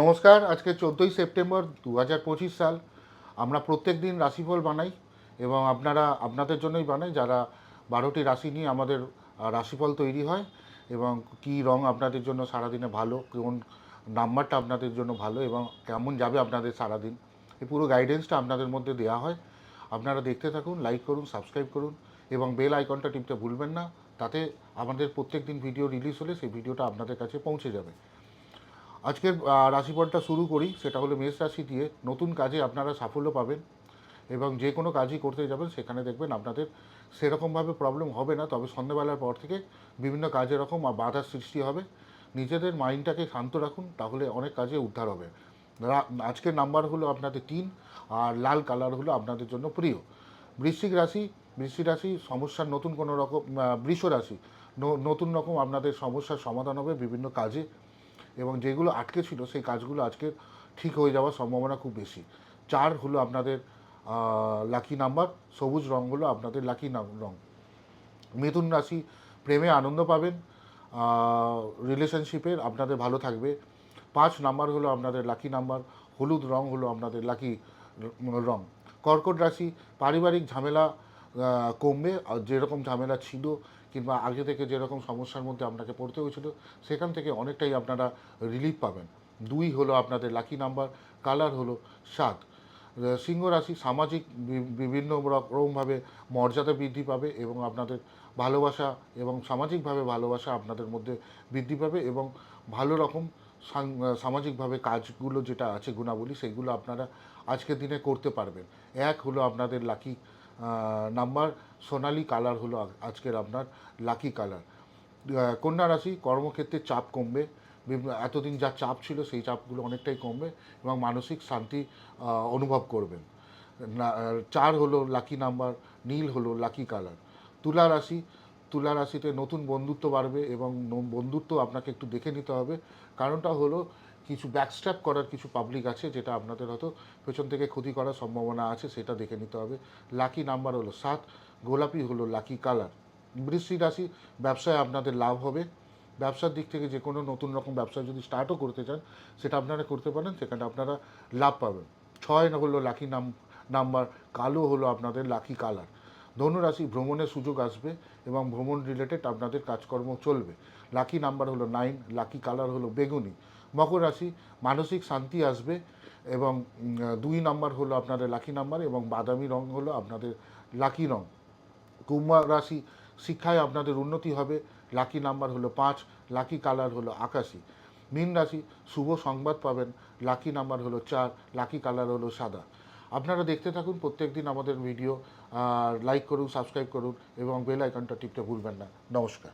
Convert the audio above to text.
নমস্কার, আজকে চোদ্দোই সেপ্টেম্বর দু হাজার পঁচিশ সাল। আমরা প্রত্যেক দিন রাশিফল বানাই এবং আপনারা, আপনাদের জন্যই বানাই যারা বারোটি রাশি নিয়ে আমাদের রাশিফল তৈরি হয় এবং কী রং আপনাদের জন্য সারাদিনে ভালো, কোন নাম্বারটা আপনাদের জন্য ভালো এবং কেমন যাবে আপনাদের সারাদিন, এই পুরো গাইডেন্সটা আপনাদের মধ্যে দেওয়া হয়। আপনারা দেখতে থাকুন লাইক করুন সাবস্ক্রাইব করুন এবং বেল আইকনটা টিপতে ভুলবেন না, তাতে আমাদের প্রত্যেক দিন ভিডিও রিলিজ হলে সেই ভিডিওটা আপনাদের কাছে পৌঁছে যাবে। আজকের রাশিফলটা শুরু করি, সেটা হলো মেষ রাশি দিয়ে নতুন কাজে আপনারা সাফল্য পাবেন এবং যে কোনো কাজই করতে যাবেন, সেখানে দেখবেন আপনাদের সেরকমভাবে প্রবলেম হবে না, তবে সন্ধ্যেবেলার পর থেকে বিভিন্ন কাজে রকম বাধার সৃষ্টি হবে। নিজেদের মাইন্ডটাকে শান্ত রাখুন, তাহলে অনেক কাজে উদ্ধার হবে। আজকের নাম্বার হলো আপনাদের তিন, আর লাল কালার হলো আপনাদের জন্য প্রিয়। বৃশ্চিক রাশি বৃশ্চিক রাশি, সমস্যার নতুন কোনো রকম বৃষ রাশি নতুন রকম আপনাদের সমস্যার সমাধান হবে বিভিন্ন কাজে। এবং যেগুলো আটকে ছিল, সেই কাজগুলো আজকে ঠিক হয়ে যাওয়ার সম্ভাবনা খুব বেশি। চার হলো আপনাদের লাকি নাম্বার সবুজ রং হলো আপনাদের লাকি রং। মিথুন রাশি, প্রেমে আনন্দ পাবেন রিলেশনশিপের আপনাদের ভালো থাকবে। পাঁচ নাম্বার হলো আপনাদের লাকি নাম্বার হলুদ রং হলো আপনাদের লাকি রং। কর্কট রাশি, পারিবারিক ঝামেলা কমবে যেরকম ঝামেলা ছিল কিংবা আগে থেকে যেরকম সমস্যার মধ্যে আপনাকে পড়তে হয়েছিল, সেখান থেকে অনেকটাই আপনারা রিলিফ পাবেন। দুই হলো আপনাদের লাকি নাম্বার কালার হলো সাত। সিংহ রাশি সামাজিক বিভিন্ন রকমভাবে মর্যাদা বৃদ্ধি পাবে এবং আপনাদের ভালোবাসা এবং সামাজিকভাবে ভালোবাসা আপনাদের মধ্যে বৃদ্ধি পাবে এবং ভালো রকম সামাজিকভাবে কাজগুলো যেটা আছে, গুণাবলী, সেগুলো আপনারা আজকের দিনে করতে পারবেন। এক হলো আপনাদের লাকি নাম্বার, সোনালি কালার হলো আজকের আপনার লাকি কালার। কন্যা রাশি, কর্মক্ষেত্রে চাপ কমবে। এতদিন যা চাপ ছিল সেই চাপগুলো অনেকটাই কমবে এবং মানসিক শান্তি অনুভব করবেন। চার হলো লাকি নাম্বার, নীল হলো লাকি কালার। তুলা রাশি, তুলা রাশিতে নতুন বন্ধুত্ব বাড়বে এবং বন্ধুত্ব আপনাকে একটু দেখে নিতে হবে। কারণটা হলো কিছু ব্যাকস্ট্যাপ করার কিছু পাবলিক আছে যেটা আপনাদের হয়তো পেছন থেকে ক্ষতি করার সম্ভাবনা আছে, সেটা দেখে নিতে হবে। লাকি নাম্বার হলো সাত, গোলাপি হলো লাকি কালার বৃষ্টি রাশি, ব্যবসায় আপনাদের লাভ হবে। ব্যবসার দিক থেকে যে কোনো নতুন রকম ব্যবসা যদি স্টার্টও করতে চান, সেটা আপনারা করতে পারেন, সেখানে আপনারা লাভ পাবেন। ছয় হলো লাকি নাম নাম্বার কালো হলো আপনাদের লাকি কালার ধনুরাশি, ভ্রমণের সুযোগ আসবে এবং ভ্রমণ রিলেটেড আপনাদের কাজকর্ম চলবে। লাকি নাম্বার হলো নাইন লাকি কালার হলো বেগুনি। মকর রাশি, মানসিক শান্তি আসবে এবং দুই নাম্বার হলো আপনাদের লাকি নাম্বার এবং বাদামি রং হলো আপনাদের লাকি রং। কুম্ভ রাশি শিক্ষায় আপনাদের উন্নতি হবে, লাকি নাম্বার হলো পাঁচ, লাকি কালার হলো আকাশি। মীন রাশি শুভ সংবাদ পাবেন, লাকি নাম্বার হলো চার, লাকি কালার হলো সাদা। আপনারা দেখতে থাকুন প্রত্যেক দিন আমাদের ভিডিও লাইক করুন, সাবস্ক্রাইব করুন এবং বেল আইকনটা টিপতে ভুলবেন না। নমস্কার।